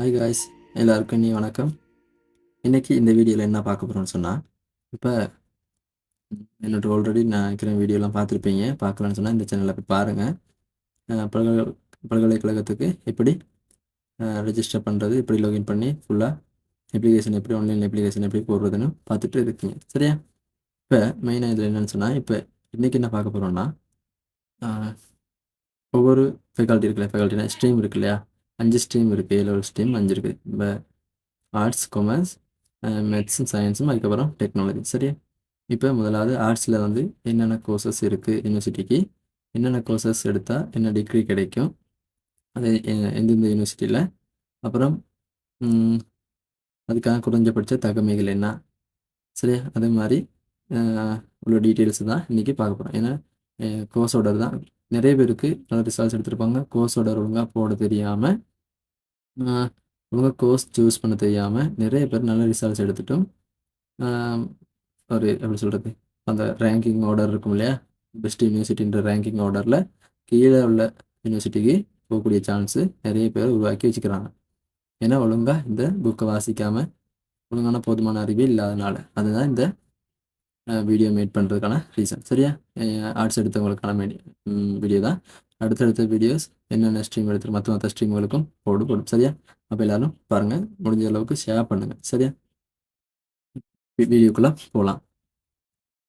Hi guys எல்லாருக்கும் நீ வணக்கம். இன்றைக்கி இந்த வீடியோவில் என்ன பார்க்க போகிறோம்னு சொன்னால் இப்போ என்னோட ஆல்ரெடி நான் இருக்கிற வீடியோலாம் பார்த்துருப்பீங்க. பார்க்கலான்னு சொன்னால் இந்த சேனலில் போய் பாருங்கள் பல்கலை பல்கலைக்கழகத்துக்கு எப்படி ரெஜிஸ்டர் பண்ணுறது எப்படி லாகின் பண்ணி ஃபுல்லாக அப்ளிகேஷன் எப்படி ஆன்லைன் அப்ளிகேஷன் எப்படி போடுறதுன்னு பார்த்துட்டு இருக்கீங்க. சரியா? இப்போ மெயினாக இதில் என்னென்னு சொன்னால் இப்போ இன்றைக்கி என்ன பார்க்க போகிறோன்னா ஒவ்வொரு ஃபேக்கல்ட்டி இருக்குல்ல ஃபேக்கல்ட்டினா ஸ்ட்ரீம் இருக்கு இல்லையா? அஞ்சு ஸ்ட்ரீம் இருக்குது ஏ லெவல் ஸ்ட்ரீம் அஞ்சு இருக்குது இப்போ ஆர்ட்ஸ் கொமர்ஸ் மெடிசன் சயின்ஸும் அதுக்கப்புறம் டெக்னாலஜி சரியா? இப்போ முதலாவது ஆர்ட்ஸில் வந்து என்னென்ன கோர்சஸ் இருக்குது யூனிவர்சிட்டிக்கு என்னென்ன கோர்சஸ் எடுத்தால் என்ன டிகிரி கிடைக்கும்? அது எந்தெந்த யூனிவர்சிட்டியில் அப்புறம் அதுக்காக குறைஞ்சபட்ச தகமைகள் என்ன? சரியா? அதே மாதிரி உள்ள டீட்டெயில்ஸ் தான் இன்றைக்கி பார்க்க போகிறோம் ஏன்னா கோர்ஸ் ஆர்டர் தான் நிறைய பேருக்கு நல்ல ரிசல்ட்ஸ் எடுத்திருப்பாங்க. கோர்ஸ் ஆர்டர் ஒழுங்காக போட தெரியாமல் ஒழுங்காக கோர்ஸ் சூஸ் பண்ண தெரியாமல் நிறைய பேர் நல்ல ரிசல்ட்ஸ் எடுத்துட்டும். ஒரு எப்படி சொல்கிறது அந்த ரேங்கிங் ஆர்டர் இருக்கும் இல்லையா? பெஸ்ட் யூனிவர்சிட்டின்ற ரேங்கிங் ஆர்டரில் கீழே உள்ள யூனிவர்சிட்டிக்கு போகக்கூடிய சான்ஸு நிறைய பேர் உருவாக்கி வச்சுக்கிறாங்க. ஏன்னா ஒழுங்காக இந்த புக்கை வாசிக்காமல் ஒழுங்கான போதுமான அறிவு இல்லாதனால அதுதான் இந்த வீடியோ மேட் பண்ணுறதுக்கான ரீசன் சரியா? ஆர்ட்ஸ் எடுத்தவங்களுக்கான வீடியோ தான். அடுத்தடுத்த வீடியோஸ் என்னென்ன ஸ்ட்ரீம் எடுத்து மற்ற மற்ற ஸ்ட்ரீம்களுக்கும் போடு போடும் சரியா? அப்போ எல்லோரும் பாருங்கள் முடிஞ்ச அளவுக்கு ஷேர் பண்ணுங்கள் சரியா? வீடியோக்குள்ளே போகலாம்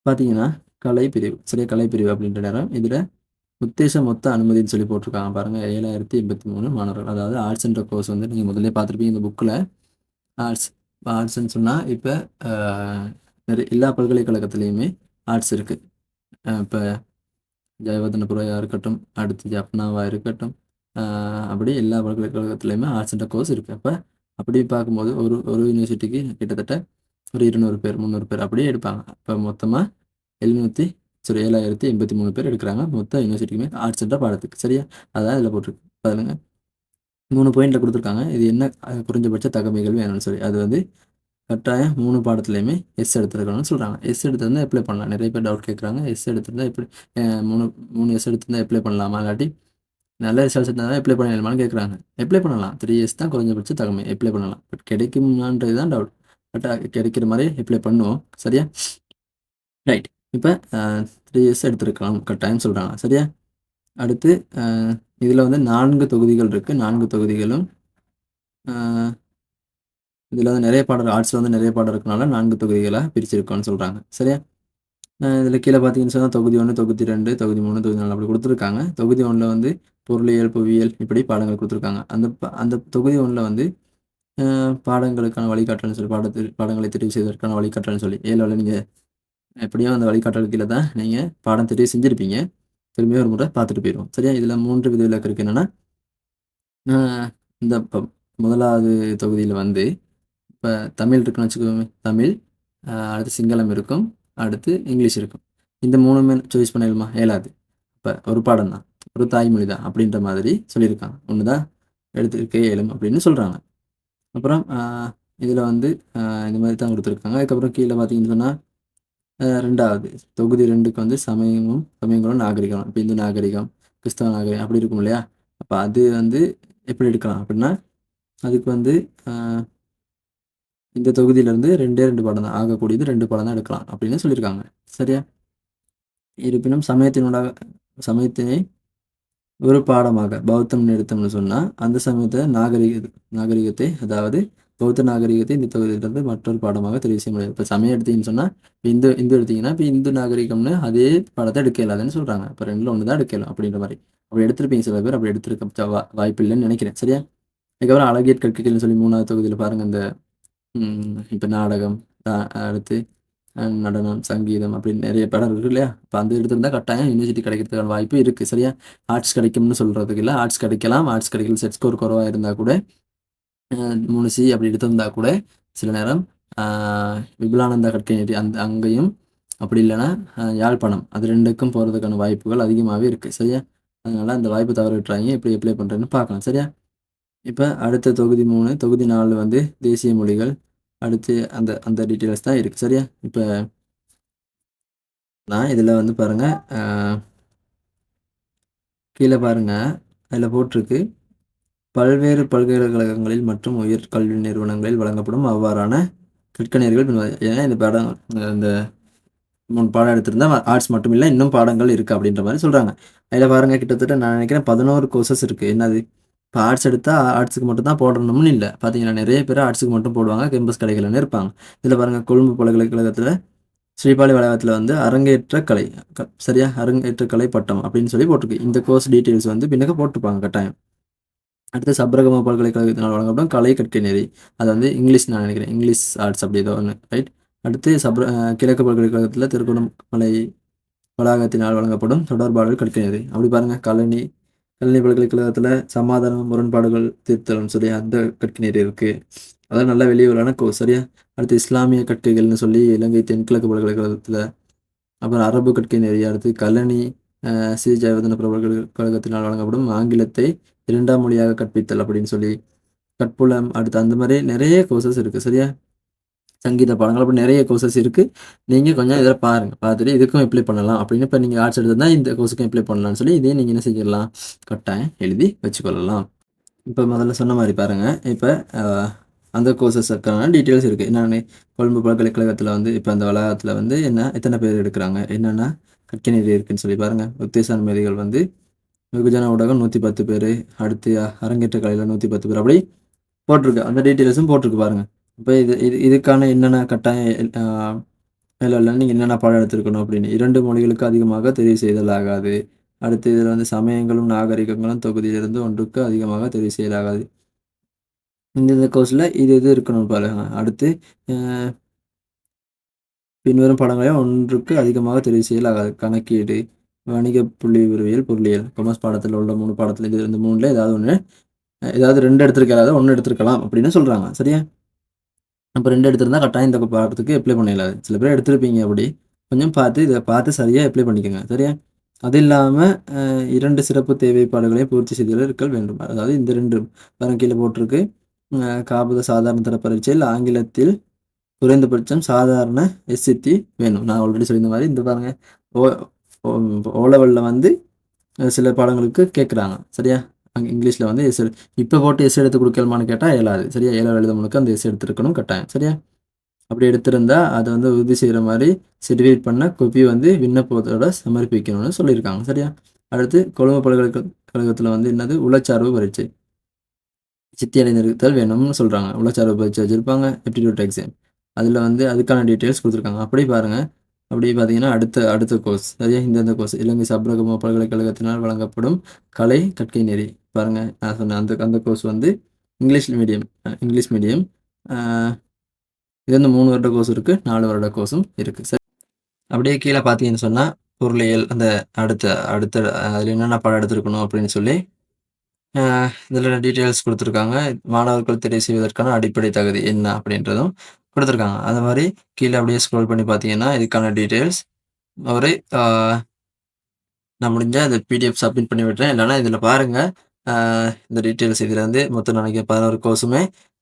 பார்த்தீங்கன்னா கலை பிரிவு சரியா? கலை பிரிவு அப்படின்ற நேரம் இதில் உத்தேச மொத்த அனுமதின்னு சொல்லி போட்டிருக்காங்க பாருங்கள் ஏழாயிரத்தி எண்பத்தி மூணு மாணவர்கள். அதாவது ஆர்ட்ஸ்ன்ற கோர்ஸ் வந்து நீங்கள் முதல்ல பார்த்துருப்பீங்க இந்த புக்கில் ஆர்ட்ஸ் ஆர்ட்ஸ்ன்னு சொன்னால் இப்போ நிறைய எல்லா பல்கலைக்கழகத்துலேயுமே ஆர்ட்ஸ் இருக்குது இப்போ ஜெயவர்தன ஜெயவர்தனபுரையாக இருக்கட்டும் அடுத்து ஜப்னாவாக இருக்கட்டும் அப்படி எல்லா பல்கலைக்கழகத்துலேயுமே ஆர்ட்ஸ் அண்ட் கோர்ஸ் இருக்குது அப்போ அப்படி பார்க்கும்போது ஒரு ஒரு யூனிவர்சிட்டிக்கு கிட்டத்தட்ட ஒரு இருநூறு பேர் முந்நூறு பேர் அப்படியே எடுப்பாங்க. இப்போ மொத்தமாக எழுநூற்றி சரி ஏழாயிரத்தி எண்பத்தி மூணு பேர் எடுக்கிறாங்க. மொத்த யூனிவர்சிட்டிக்குமே ஆர்ட்ஸ் அண்ட் பாடத்துக்கு. சரியா? அதான் இதில் போட்டிருக்கு. பாருங்க. மூணு பாயிண்டில் கொடுத்துருக்காங்க. இது என்ன குறைஞ்சபட்ச தகமைகள் வேணும்னு சொல்லி. அது வந்து கட்டாயம் மூணு பாடத்துலையுமே எஸ் எடுத்துருக்கணும்னு சொல்கிறாங்க எஸ் எடுத்திருந்தால் அப்ளை பண்ணலாம். நிறைய பேர் டவுட் கேட்குறாங்க எஸ் எடுத்திருந்தால் எப்படி மூணு மூணு எஸ் எடுத்திருந்தால் அப்ளை பண்ணலாமா? இல்லாட்டி நல்ல ரிசல்ட்ஸ் இருந்தால் அப்ளை பண்ணிடலாமான்னு கேட்குறாங்க அப்ளை பண்ணலாம். த்ரீ இயர்ஸ் தான் குறைஞ்சபட்ச தகமை. அப்ளை பண்ணலாம். பட் கிடைக்குமான்றது தான் டவுட் பட் கிடைக்கிற மாதிரி அப்ளை பண்ணுவோம். சரியா? ரைட் இப்போ த்ரீ இயர்ஸ் எடுத்துருக்கலாம். கட்டாயம் சொல்கிறாங்க சரியா? அடுத்து இதில் வந்து நான்கு தொகுதிகள் இருக்குது நான்கு தொகுதிகளும் இதில் வந்து நிறைய பாடல் ஆர்ட்ஸில் வந்து நிறைய பாடல் இருக்கனால நான்கு தொகுதிகளாக பிரிச்சிருக்கோன்னு சொல்கிறாங்க சரியா? இதில் கீழே பார்த்தீங்கன்னு சொன்னால் தொகுதி ஒன்று தொகுதி ரெண்டு தொகுதி மூணு தொகுதி நாலு அப்படி கொடுத்துருக்காங்க. தொகுதி ஒன்றில் வந்து பொருளியல் புவியியல் இப்படி பாடங்கள் கொடுத்துருக்காங்க. அந்த அந்த தொகுதி ஒன்றில் வந்து பாடங்களுக்கான வழிகாட்டல்னு சொல்லி பாடத்தில் பாடங்களை தெரிவு செய்வதற்கான வழிகாட்டல்னு சொல்லி ஏழாவில் நீங்கள் எப்படியோ அந்த வழிகாட்டல் கீழே தான் நீங்கள் பாடம் தெரிவு செஞ்சுருப்பீங்க. திரும்பியும் ஒரு முறை பார்த்துட்டு போயிடுவோம் சரியா? இதில் மூன்று வித விளக்கு இருக்குது என்னென்னா இந்த முதலாவது தொகுதியில் வந்து இப்போ தமிழ் இருக்குன்னு வச்சுக்கோங்க தமிழ் அடுத்து சிங்களம் இருக்கும் அடுத்து இங்கிலீஷ் இருக்கும். இந்த மூணுமே சாய்ஸ் பண்ணிடலாமா ஏழாது இப்போ ஒரு பாடம் தான் ஒரு தாய்மொழி தான் அப்படின்ற மாதிரி சொல்லியிருக்காங்க. ஒன்று தான் எடுத்துருக்க இயலும் அப்படின்னு சொல்கிறாங்க அப்புறம் இதில் வந்து இந்த மாதிரி தான் கொடுத்துருக்காங்க. அதுக்கப்புறம் கீழே பார்த்தீங்கன்னு சொன்னால் ரெண்டாவது தொகுதி ரெண்டுக்கு வந்து சமயமும் சமயங்களும் நாகரிகம். இப்போ இந்து நாகரிகம் கிறிஸ்தவ நாகரிகம் அப்படி இருக்கும் இல்லையா? அப்போ அது வந்து எப்படி எடுக்கலாம் அப்படின்னா அதுக்கு வந்து இந்த தொகுதியிலேருந்து ரெண்டே ரெண்டு படம் தான் ஆகக்கூடியது ரெண்டு படம் தான் எடுக்கலாம் அப்படின்னு சொல்லியிருக்காங்க. சரியா? இருப்பினும் சமயத்தினோட சமயத்தினை ஒரு பாடமாக பௌத்தம் எடுத்தோம்னு சொன்னால் அந்த சமயத்தை நாகரிக நாகரிகத்தை அதாவது பௌத்த நாகரிகத்தை இந்த தொகுதியிலிருந்து மற்றொரு பாடமாக தெரிவு செய்ய முடியாது. இப்போ சமயம் எடுத்தீங்கன்னு சொன்னால் இப்போ இந்து இந்து எடுத்தீங்கன்னா இப்போ இந்து நாகரிகம்னு அதே படத்தை எடுக்க இல்லாதுன்னு சொல்கிறாங்க இப்போ ரெண்டில் ஒன்று தான் எடுக்கலாம் அப்படின்ற மாதிரி. அப்படி எடுத்திருப்பீங்க சில பேர் அப்படி எடுத்திருக்க வாய்ப்பு இல்லைன்னு நினைக்கிறேன். சரியா? அதுக்கப்புறம் அழகியற் கற்கைகள்னு சொல்லி மூணாவது தொகுதியில் பாருங்கள் இந்த இப்போ நாடகம் அடுத்து நடனம் சங்கீதம் அப்படின்னு நிறைய படம் இருக்கு இல்லையா? இப்போ அந்த இருந்தால் கட்டாயம் யூனிவர்சிட்டி கிடைக்கிறதுக்கான வாய்ப்பு இருக்குது சரியா? ஆர்ட்ஸ் கிடைக்கும்னு சொல்கிறதுக்கு இல்லை. ஆர்ட்ஸ் கிடைக்கலாம். ஆர்ட்ஸ் கிடைக்கல செட் ஸ்கோர் குறவாக இருந்தால் கூட மூணு சி அப்படி எடுத்திருந்தா கூட சில நேரம் விபுலானந்தா கற்கை அந்த அங்கேயும் அப்படி இல்லைன்னா யாழ்ப்பாணம் அது ரெண்டுக்கும் போகிறதுக்கான வாய்ப்புகள் அதிகமாகவே இருக்குது சரியா? அதனால் அந்த வாய்ப்பு தவற விட்டுறாங்க எப்படி அப்ளை பண்ணுறேன்னு பார்க்கலாம் சரியா? இப்போ அடுத்த தொகுதி மூணு தொகுதி நாலு வந்து தேசிய மொழிகள். அடுத்து அந்த அந்த டீட்டெயில்ஸ் தான் இருக்குது சரியா? இப்போ நான் இதில் வந்து பாருங்கள் கீழே பாருங்கள் அதில் போட்டிருக்கு பல்வேறு பல்கலைக்கழகங்களில் மற்றும் உயர் கல்வி நிறுவனங்களில் வழங்கப்படும் அவ்வாறான கற்கணியர்கள் ஏன்னா இந்த பாடம் இந்த மூணு பாடம் எடுத்திருந்தால் ஆர்ட்ஸ் மட்டும் இல்லை இன்னும் பாடங்கள் இருக்குது அப்படின்ற மாதிரி சொல்கிறாங்க அதில் பாருங்கள் கிட்டத்தட்ட நான் நினைக்கிறேன் பதினோரு கோர்சஸ் இருக்குது என்னது? இப்போ ஆர்ட்ஸ் எடுத்தால் ஆர்ட்ஸுக்கு மட்டும் தான் போடணும்னு இல்லை. பார்த்தீங்கன்னா நிறைய பேர் ஆர்ட்ஸுக்கு மட்டும் போடுவாங்க. கேம்பஸ் கடைகள்னு இருப்பாங்க. இதில் பாருங்கள் கொழும்பு பல்கலைக்கழகத்தில் ஸ்ரீபாலி வளாகத்தில் வந்து அரங்கேற்ற கலை சரியா? அரங்கேற்ற கலை பட்டம் அப்படின்னு சொல்லி போட்டிருக்கு. இந்த கோர்ஸ் டீட்டெயில்ஸ் வந்து பின்னக்க போட்டிருப்பாங்க கட்டாயம். அடுத்து சப்ரகம பல்கலைக்கழகத்தினால் வழங்கப்படும் கலை கற்கை நெறி. அது வந்து இங்கிலீஷ் நான் நினைக்கிறேன். இங்கிலீஷ் ஆர்ட்ஸ் அப்படி ஏதோ ஒன்று ரைட் அடுத்து சப்ர கிழக்கு பல்கலைக்கழகத்தில் திருக்குணமலை வளாகத்தினால் வழங்கப்படும் தொடர்பாடல் கற்கை நெறி. அப்படி பாருங்கள் கழனி கழனி பல்கலைக்கழகத்தில் சமாதானம் முரண்பாடுகள் தீர்த்தலும் சொல்லி அந்த கற்கை இருக்குது இருக்குது நல்லா வெளியே வெளியூரான கோர்ஸ் சரியா? அடுத்து இஸ்லாமிய கற்கைகள்னு சொல்லி இலங்கை தென்கிழக்கு பல்கலைக்கழகத்தில் அப்புறம் அரபு கற்கை நெறி அடுத்து கல்லணி ஸ்ரீ ஜெயவர்தன பல்கலைக்கழகத்தினால் வழங்கப்படும் ஆங்கிலத்தை இரண்டாம் மொழியாக கற்பித்தல் அப்படின்னு சொல்லி கற்புலம் அடுத்து அந்த மாதிரி நிறைய கோர்சஸ் இருக்குது சரியா? சங்கீத பாடங்கள் அப்படி நிறைய கோர்சஸ் இருக்குது நீங்கள் கொஞ்சம் இதில் பாருங்கள் பார்த்துட்டு இதுக்கும் அப்ளை பண்ணலாம். அப்படின்னு இப்போ நீங்கள் ஆர்ட்ஸ் எடுத்திருந்தால் இந்த கோர்ஸுக்கும் அப்ளை பண்ணலாம்னு சொல்லி இதையும் நீங்கள் என்ன செய்யலாம்? கட்டாயம் எழுதி வச்சுக்கொள்ளலாம். இப்போ முதல்ல சொன்ன மாதிரி பாருங்கள் இப்போ அந்த கோர்சஸுக்கான டீட்டெயில்ஸ் இருக்குது என்னென்ன கொழும்பு பல்கலைக்கழகத்தில் வந்து இப்போ அந்த வளாகத்தில் வந்து என்ன எத்தனை பேர் எடுக்கிறாங்க? என்னென்ன கற்கை இருக்குன்னு சொல்லி பாருங்கள் உத்தேசான மேதிகள் வந்து வெகுஜன ஊடகம் நூற்றி பத்து பேர். அடுத்து அரங்கேற்ற கலையில் நூற்றி பத்து பேர். அப்படி போட்டிருக்கு. அந்த டீட்டெயில்ஸும் போட்டிருக்கு பாருங்கள் இப்போ இது இது இதுக்கான என்னென்ன கட்டாயம் இல்லை இல்லை நீங்கள் என்னென்ன பாடம் எடுத்துருக்கணும் அப்படின்னு இரண்டு மொழிகளுக்கு அதிகமாக தெரிவு செய்தல் ஆகாது அடுத்து இதில் வந்து சமயங்களும் நாகரிகங்களும் தொகுதியிலிருந்து ஒன்றுக்கு அதிகமாக தெரிவு செய்யலாகாது. இந்த கோர்ஸில் இது இது இருக்கணும் பாருங்க. அடுத்து பின்வரும் படங்களையும் ஒன்றுக்கு அதிகமாக தெரிவு செய்யலாகாது. கணக்கீடு வணிக புள்ளி உறவியல் பொருளியல் கொமர்ஸ் பாடத்தில் உள்ள மூணு பாடத்தில் இது இந்த மூணில் ஏதாவது ஒன்று ஏதாவது ரெண்டு எடுத்திருக்க ஒன்று எடுத்துருக்கலாம் அப்படின்னு சொல்கிறாங்க சரியா? அப்போ ரெண்டு எடுத்திருந்தா கட்டாயம் இந்த பாடத்துக்கு அப்ளை பண்ணிடலாது சில பேர் எடுத்திருப்பீங்க அப்படி. கொஞ்சம் பார்த்து இதை பார்த்து சரியாக அப்ளை பண்ணிக்கோங்க. சரியா? அது இல்லாமல் இரண்டு சிறப்பு தேவைப்பாடுகளையும் பூர்த்தி செய்தல் இருக்க வேண்டும். அதாவது இந்த ரெண்டு வரம் கீழே போட்டிருக்கு. காபத சாதாரண தர பரீட்சையில் ஆங்கிலத்தில் குறைந்தபட்சம் சாதாரண எஸ்சித்தி வேணும். நான் ஆல்ரெடி சொல்லியிருந்த மாதிரி இந்த பாருங்கள் ஓ ஓ லெவலில் வந்து சில பாடங்களுக்கு கேட்குறாங்க. சரியா? அங்கே இங்கிலீஷில் வந்து எஸ் இப்போ போட்டு எஸ் எடுத்து கொடுக்கலாமான்னு கேட்டால் இயலாது சரியா? ஏழாவது எழுத முழுக்க அந்த எஸ் எடுத்துருக்கணும் கட்டாயம் சரியா? அப்படி எடுத்திருந்தா அதை வந்து உறுதி செய்கிற மாதிரி சர்டிஃபிகேட் பண்ண கொப்பி வந்து விண்ணப்பத்தோட சமர்ப்பிக்கணும்னு சொல்லியிருக்காங்க சரியா? அடுத்து கொழும்பு பல்கலைக்கழகத்தில் வந்து என்னது? உளச்சார்பு பரீட்சை. சித்தி அடைந்திருத்தல் வேணும்னு சொல்கிறாங்க உளச்சார்பு பரீட்சை வச்சுருப்பாங்க எப்டிடியூட் எக்ஸாம் அதில் வந்து அதுக்கான டீட்டெயில்ஸ் கொடுத்துருக்காங்க. அப்படி பாருங்கள் அப்படியே பார்த்தீங்கன்னா அடுத்த அடுத்த கோர்ஸ் சரியா? இந்தந்த கோர்ஸ் இலங்கை சப்ரகம பல்கலைக்கழகத்தினால் வழங்கப்படும் கலை கற்கை நெறி. பாருங்கள் நான் சொன்னேன் அந்த அந்த கோர்ஸ் வந்து இங்கிலீஷ் மீடியம் இங்கிலீஷ் மீடியம் இது வந்து மூணு வருட கோர்ஸ் இருக்குது நாலு வருட கோர்ஸும் இருக்குது சரி. அப்படியே கீழே பார்த்தீங்கன்னு சொன்னால் பொருளியல் அந்த அடுத்த அடுத்த அதில் என்னென்ன படம் எடுத்துருக்கணும் அப்படின்னு சொல்லி இதில் டீட்டெயில்ஸ் கொடுத்துருக்காங்க. மாணவர்கள் தெரிவு செய்வதற்கான அடிப்படை தகுதி என்ன அப்படின்றதும் கொடுத்துருக்காங்க. அந்த மாதிரி கீழே அப்படியே ஸ்க்ரோல் பண்ணி பார்த்தீங்கன்னா இதுக்கான டீட்டெயில்ஸ் ஒரு நான் முடிஞ்சால் இந்த பிடிஎஃப் சப்மிட் பண்ணி விட்டுறேன் இல்லைனா இதில் பாருங்கள் இந்த டீட்டெயில்ஸ் இதில் வந்து மொத்தம் நினைக்க பதினோரு கோர்ஸுமே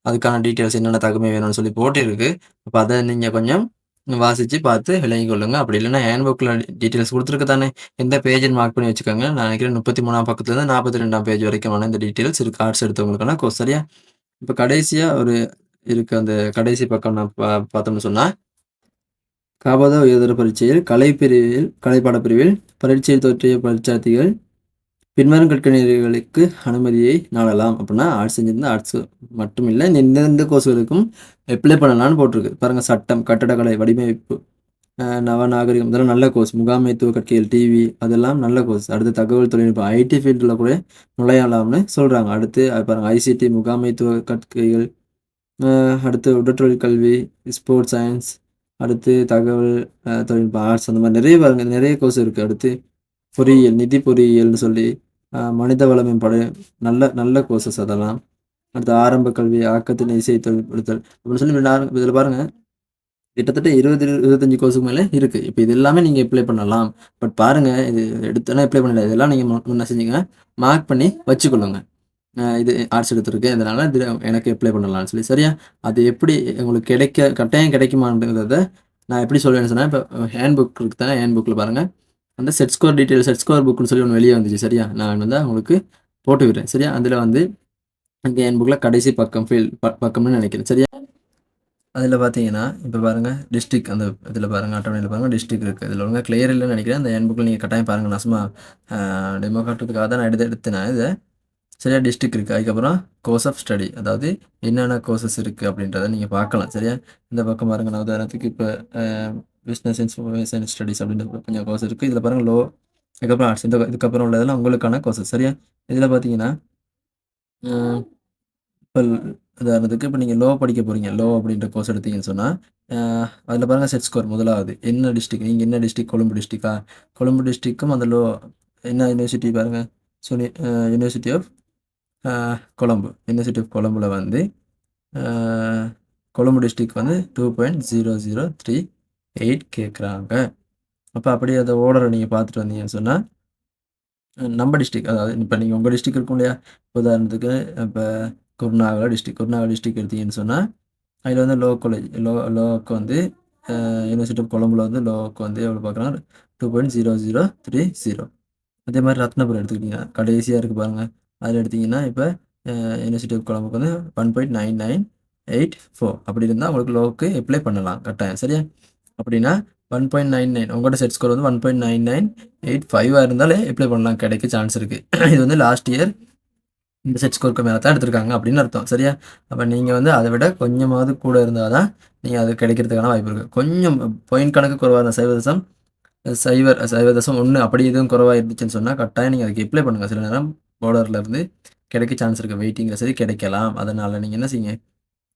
அதுக்கான டீட்டெயில்ஸ் என்னென்ன தகமை வேணும்னு சொல்லி போட்டிருக்கு. அப்போ அதை நீங்கள் கொஞ்சம் வாசித்து பார்த்து விளங்கி கொள்ளுங்க. அப்படி இல்லைன்னா ஹேண்ட் புக்கில் டீட்டெயில்ஸ் கொடுத்துருக்கு தானே. எந்த பேஜ்னு மார்க் பண்ணி வச்சுக்கோங்க. நான் நினைக்கிறேன் முப்பத்தி மூணாம் பக்கத்துலேருந்து நாற்பத்தி ரெண்டாம் பேஜ் வரைக்குமான இந்த டீட்டெயில்ஸ் இருக்குது ஆர்ட்ஸ் எடுத்தவங்களுக்கான கோர்ஸ் சரியா? இப்போ கடைசியாக ஒரு இருக்கு. அந்த கடைசி பக்கம் நான் பா பார்த்தோம்னு சொன்னால் காபத உயர்தர பரீட்சையில் கலை பிரிவில் கலைப்பாட பிரிவில் பரீட்சையில் தோற்றிய பரீட்சார்த்திகள் பின்வரும் கற்கணிகளுக்கு அனுமதியை நாடலாம் அப்படின்னா ஆர்ட்ஸ் செஞ்சிருந்த ஆர்ட்ஸ் மட்டும் இல்லை எந்தெந்த கோர்ஸ்களுக்கும் அப்ளை பண்ணலான்னு போட்டிருக்கு. பாருங்கள் சட்டம் கட்டடக்கலை வடிவமைப்பு நவநாகரிகம் இதெல்லாம் நல்ல கோர்ஸ் முகாமைத்துவ கற்கைகள் டிவி அதெல்லாம் நல்ல கோர்ஸ் அடுத்து தகவல் தொழில்நுட்பம் ஐடி ஃபீல்டில் கூட நுழையலாம்னு சொல்கிறாங்க அடுத்து பாருங்கள் ஐசிடி முகாமைத்துவ கற்கைகள் அடுத்து உடற்றொழில் கல்வி ஸ்போர்ட்ஸ் சயின்ஸ் அடுத்து தகவல் தொழில்நுட்பம் ஆர்ட்ஸ் அந்த மாதிரி நிறைய பாருங்க நிறைய கோர்ஸ் இருக்குது அடுத்து பொறியியல் நிதி பொறியியல்னு சொல்லி மனித வள மேம்பாடு நல்ல நல்ல கோர்சஸ் அதெல்லாம். அடுத்து ஆரம்ப கல்வி ஆக்கத்தின் இசை தொழில்படுத்தல் அப்படின்னு சொல்லி இதில் பாருங்கள் கிட்டத்தட்ட இருபது இருபத்தஞ்சி கோர்ஸுக்கு மேலே இருக்குது இப்போ இது எல்லாமே நீங்கள் அப்ளை பண்ணலாம். பட் பாருங்கள் இது எடுத்தோன்னா அப்ளை பண்ணல இதெல்லாம் நீங்கள் முன்ன செஞ்சீங்கன்னா மார்க் பண்ணி வச்சுக்கொள்ளுங்க. இது ஆர்ட்ஸ் எடுத்திருக்கேன் இதனால் இது எனக்கு அப்ளை பண்ணலாம்னு சொல்லி. சரியா? அது எப்படி உங்களுக்கு கிடைக்க கட்டாயம் கிடைக்குமான்றத நான் எப்படி சொல்லுவேன்னு சொன்னால் இப்போ ஹேண்ட் புக் இருக்கு தானே ஹேண்ட் புக்கில் பாருங்கள் அந்த Z score detail Z score புக்னு சொல்லி ஒன்று வெளியே வந்துச்சு. சரியா? நான் வந்து உங்களுக்கு போட்டு விடுறேன். சரியா? அதில் வந்து அங்கே என் புக்கில் கடைசி பக்கம் ஃபீல் பக்கம்னு நினைக்கிறேன். சரியா? அதில் பார்த்தீங்கன்னா இப்போ பாருங்கள் டிஸ்ட்ரிக் அந்த இதில் பாருங்கள் அட்டவணையில் பாருங்கள் டிஸ்ட்ரிக் இருக்குது இதில் ஒழுங்காக கிளியர் இல்லைன்னு நினைக்கிறேன். அந்த என் புக்கில் நீங்கள் கட்டாயம் பாருங்கள் நான் சும்மா டெமோ காட்டுறதுக்காக தான் நான் எடுத்து எடுத்தேன். இதை சரியா டிஸ்ட்ரிக் இருக்குது அதுக்கப்புறம் கோர்ஸ் ஆஃப் ஸ்டடி அதாவது என்னென்ன கோர்சஸ் இருக்குது அப்படின்றத நீங்கள் பார்க்கலாம். சரியா? இந்த பக்கம் பாருங்கள் நான் உதாரணத்துக்கு இப்போ பிஸ்னஸ் இன்ஃபர்மேஷன் ஸ்டடிஸ் அப்படின்ற கொஞ்சம் கோர்ஸ் இருக்குது இதில் பாருங்கள் லோ அதுக்கப்புறம் ஆர்ட்ஸ் இந்த இதுக்கப்புறம் உள்ளதெல்லாம் உங்களுக்கான கோர்சஸ் சரியா? இதில் பார்த்தீங்கன்னா இப்போ உதாரணத்துக்கு இப்போ நீங்கள் லோ படிக்க போகிறீங்க லோ அப்படின்ற கோர்ஸ் எடுத்தீங்கன்னு சொன்னால் அதில் பாருங்கள் செட் ஸ்கோர் முதலாவது. என்ன டிஸ்ட்ரிக் நீங்கள் என்ன டிஸ்ட்ரிக் கொழும்பு டிஸ்ட்ரிக்கா கொழும்பு டிஸ்ட்ரிக்கும் அந்த லோ என்ன யூனிவர்சிட்டி பாருங்கள் Suni university of Colombo. University of கொழம்புல வந்து கொழம்பு டிஸ்ட்ரிக் வந்து two point zero zero three eight கேட்குறாங்க அப்போ அப்படியே அந்த ஓர்டரை நீங்கள் பார்த்துட்டு வந்தீங்கன்னு சொன்னால் நம்ம டிஸ்ட்ரிக் அதாவது இப்போ நீங்கள் உங்கள் டிஸ்ட்ரிக் இருக்கும் இல்லையா? உதாரணத்துக்கு இப்போ குருநாகலா டிஸ்ட்ரிக் குருநாகலா டிஸ்ட்ரிக் எடுத்தீங்கன்னு சொன்னால் அதில் வந்து லோ காலேஜ் லோ லோவுக்கு வந்து யூனிவர்சிட்டி ஆஃப் கொழம்புல வந்து லோவுக்கு வந்து எவ்வளோ பார்க்குறாங்க two point zero zero three zero அதே மாதிரி ரத்னபுரம் எடுத்துக்கிட்டிங்கன்னா கடைசியாக இருக்குது பாருங்கள் அதில் எடுத்திங்கன்னா இப்போ யூனிவர்சிட்டி ஆஃப் கொழம்புக்கு வந்து one point nine nine eight four அப்படி இருந்தால் உங்களுக்கு லோவுக்கு அப்ளை பண்ணலாம். கட்டாயம் சரியா? அப்படின்னா ஒன் பாயிண்ட் நைன் நைன் உங்களோட செட் ஸ்கோர் வந்து one point nine nine eight ஃபைவாக இருந்தாலே அப்ளை பண்ணலாம். கிடைக்க சான்ஸ் இருக்குது இது வந்து லாஸ்ட் இயர் இந்த செட் ஸ்கோருக்கு மேலே தான் எடுத்திருக்காங்க அப்படின்னு அர்த்தம். சரியா? அப்போ நீங்கள் வந்து அதை விட கொஞ்சமாவது கூட இருந்தால் தான் நீங்கள் அது கிடைக்கிறதுக்கான வாய்ப்பு இருக்குது கொஞ்சம் பாயிண்ட் கணக்கு குறைவாக சைவ தசம் சைவர் சைவ தசம் ஒன்று அப்படி எதுவும் குறைவாக இருந்துச்சுன்னு சொன்னால் கட்டாயம் நீங்கள் அதுக்கு அப்ளை பண்ணுங்கள் சில நேரம் பார்டர்லேருந்து கிடைக்க சான்ஸ் இருக்குது வெயிட்டிங்கில் சரி கிடைக்கலாம். அதனால் நீங்கள் என்ன செய்யுங்க?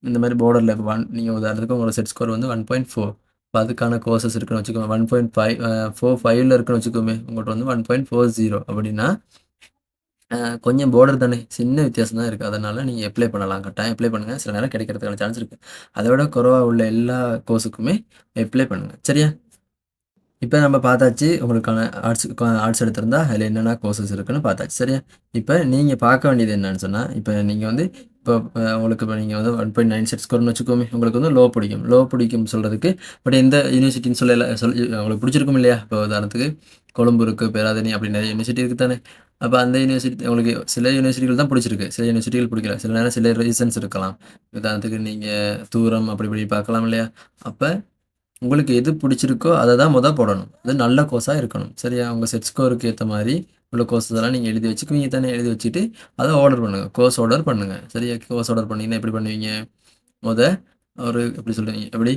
இந்த மாதிரி பார்டரில் இப்போ ஒன் நீங்கள் உதாரணத்துக்கு உங்களோட செட் ஸ்கோர் வந்து ஒன் பாயிண்ட் ஃபோர் இப்போ அதுக்கான கோர்சஸ் இருக்குன்னு வச்சுக்கோங்க. ஒன் பாயிண்ட் ஃபைவ் ஃபோர் ஃபைவ்ல இருக்குன்னு வச்சுக்கோமே. உங்கள்கிட்ட வந்து ஒன் பாயிண்ட் ஃபோர் ஜீரோ அப்படின்னா கொஞ்சம் பார்டர் தானே. சின்ன வித்தியாசம் தான் இருக்குது அதனால் நீங்கள் அப்ளை பண்ணலாம். கட்டாயம் அப்ளை பண்ணுங்கள் சில நேரம் கிடைக்கிறதுக்கான சான்ஸ் இருக்குது அதை விட குறவாக உள்ள எல்லா கோர்ஸுக்குமே அப்ளை பண்ணுங்கள் சரியா? இப்போ நம்ம பார்த்தாச்சு உங்களுக்கான ஆர்ட்ஸ் ஆர்ட்ஸ் எடுத்திருந்தா அதில் என்னென்ன கோர்சஸ் இருக்குன்னு பார்த்தாச்சு சரியா? இப்போ நீங்கள் பார்க்க வேண்டியது என்னன்னு சொன்னால் இப்போ நீங்கள் வந்து இப்போ உங்களுக்கு இப்போ நீங்கள் வந்து ஒன் பாயிண்ட் நைன் செட் ஸ்கோர்னு வச்சுக்கோமே உங்களுக்கு வந்து லோ பிடிக்கும். லோ பிடிக்கும் சொல்கிறதுக்கு பட் எந்த யூனிவர்சிட்டின்னு சொல்ல சொல் உங்களுக்கு பிடிச்சிருக்கும் இல்லையா? இப்போ உதாரணத்துக்கு கொழும்பு இருக்குது பேராதனி அப்படி நிறைய யூனிவர்சிட்டி இருக்குது தானே? அப்போ அந்த யூனிவர்சிட்டி உங்களுக்கு சில யூனிவர்சிட்டிகள் தான் பிடிச்சிருக்கு. சில யூனிவர்சிட்டிகள் பிடிக்கல. சில நேரம் சில ரீசன்ஸ் இருக்கலாம். உதாரணத்துக்கு நீங்கள் தூரம் அப்படி இப்படி பார்க்கலாம் இல்லையா? அப்போ உங்களுக்கு எது பிடிச்சிருக்கோ அதை தான் மொதல் போடணும். அது நல்ல கோர்ஸாக இருக்கணும். சரியா? உங்கள் செட் ஸ்கோருக்கு ஏற்ற மாதிரி உள்ள கோர்ஸ் எல்லாம் நீங்கள் எழுதி வச்சுக்குவீங்க தானே எழுதி வச்சுட்டு அதை ஆர்டர் பண்ணுங்கள் கோர்ஸ் ஆர்டர் பண்ணுங்கள் சரியா? கோர்ஸ் ஆர்டர் பண்ணிங்கன்னா எப்படி பண்ணுவீங்க? முத ஒரு எப்படி சொல்கிறீங்க எப்படி?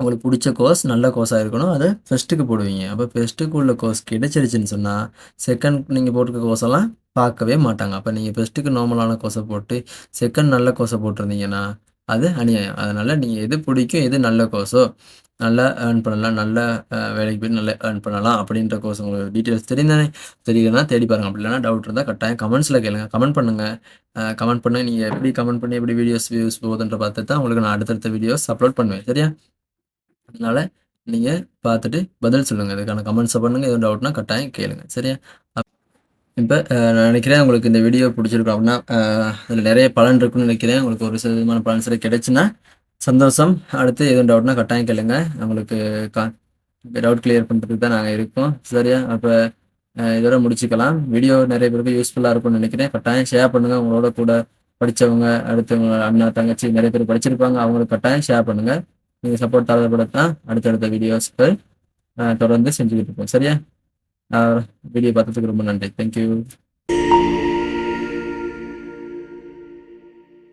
உங்களுக்கு பிடிச்ச கோர்ஸ் நல்ல கோர்ஸாக இருக்கணும். அதை ஃபஸ்ட்டுக்கு போடுவீங்க. அப்போ ஃபஸ்ட்டுக்கு உள்ள கோர்ஸ் கிடைச்சிருச்சுன்னு சொன்னால் செகண்ட் நீங்கள் போட்டிருக்க கோர்ஸ் எல்லாம் பார்க்கவே மாட்டாங்க. அப்போ நீங்கள் ஃபஸ்ட்டுக்கு நார்மலான கோர்ஸை போட்டு செகண்ட் நல்ல கோர்ஸை போட்டிருந்தீங்கன்னா அது அநியாயம். அதனால் நீங்கள் எது பிடிக்கும் எது நல்ல கோர்ஸோ நல்லா ஏர்ன் பண்ணலாம் நல்ல வேலைக்கு போய் நல்லா ஏர்ன் பண்ணலாம் அப்படின்ற கோர்ஸ் உங்களுக்கு டீட்டெயில்ஸ் தெரிந்தானே தெரியலனா தேடி பாருங்கள் அப்படி இல்லைனா டவுட் இருந்தால் கட்டாயம் கமெண்ட்ஸில் கேளுங்க. கமெண்ட் பண்ணுங்கள் கமெண்ட் பண்ண நீங்கள் எப்படி கமெண்ட் பண்ணி எப்படி வீடியோஸ் வியூஸ் போகுதுன்ற பார்த்து தான் உங்களுக்கு நான் அடுத்தடுத்த வீடியோஸ் அப்லோட் பண்ணுவேன். சரியா? அதனால் நீங்கள் பார்த்துட்டு பதில் சொல்லுங்கள் இதுக்கான கமெண்ட்ஸை பண்ணுங்கள் எதுவும் டவுட்னா கட்டாயம் கேளுங்க. சரியா? இப்போ நான் நினைக்கிறேன் உங்களுக்கு இந்த வீடியோ பிடிச்சிருக்கும் அப்படின்னா அதில் நிறைய பலன் இருக்குன்னு நினைக்கிறேன். உங்களுக்கு ஒரு சில விதமான பலன் சரி கிடைச்சுன்னா சந்தோஷம். அடுத்து எதுவும் டவுட்னா கட்டாயம் கேளுங்க. உங்களுக்கு கா டவுட் கிளியர் பண்ணுறதுக்கு தான் நாங்கள் இருக்கோம். சரியா? அப்போ இதோட முடிச்சுக்கலாம். வீடியோ நிறைய பேருக்கு யூஸ்ஃபுல்லாக இருக்கும்னு நினைக்கிறேன். கட்டாயம் ஷேர் பண்ணுங்கள் உங்களோட கூட படித்தவங்க அடுத்தவங்க அண்ணா தங்கச்சி நிறைய பேர் படிச்சிருப்பாங்க. அவங்களுக்கு கட்டாயம் ஷேர் பண்ணுங்கள் நீங்கள் சப்போர்ட் தரப்படத்தான் அடுத்தடுத்த வீடியோஸ்க்கு தொடர்ந்து செஞ்சுக்கிட்டு இருப்போம் சரியா? வீடியோ பார்த்ததுக்கு ரொம்ப நன்றி. தேங்க்யூ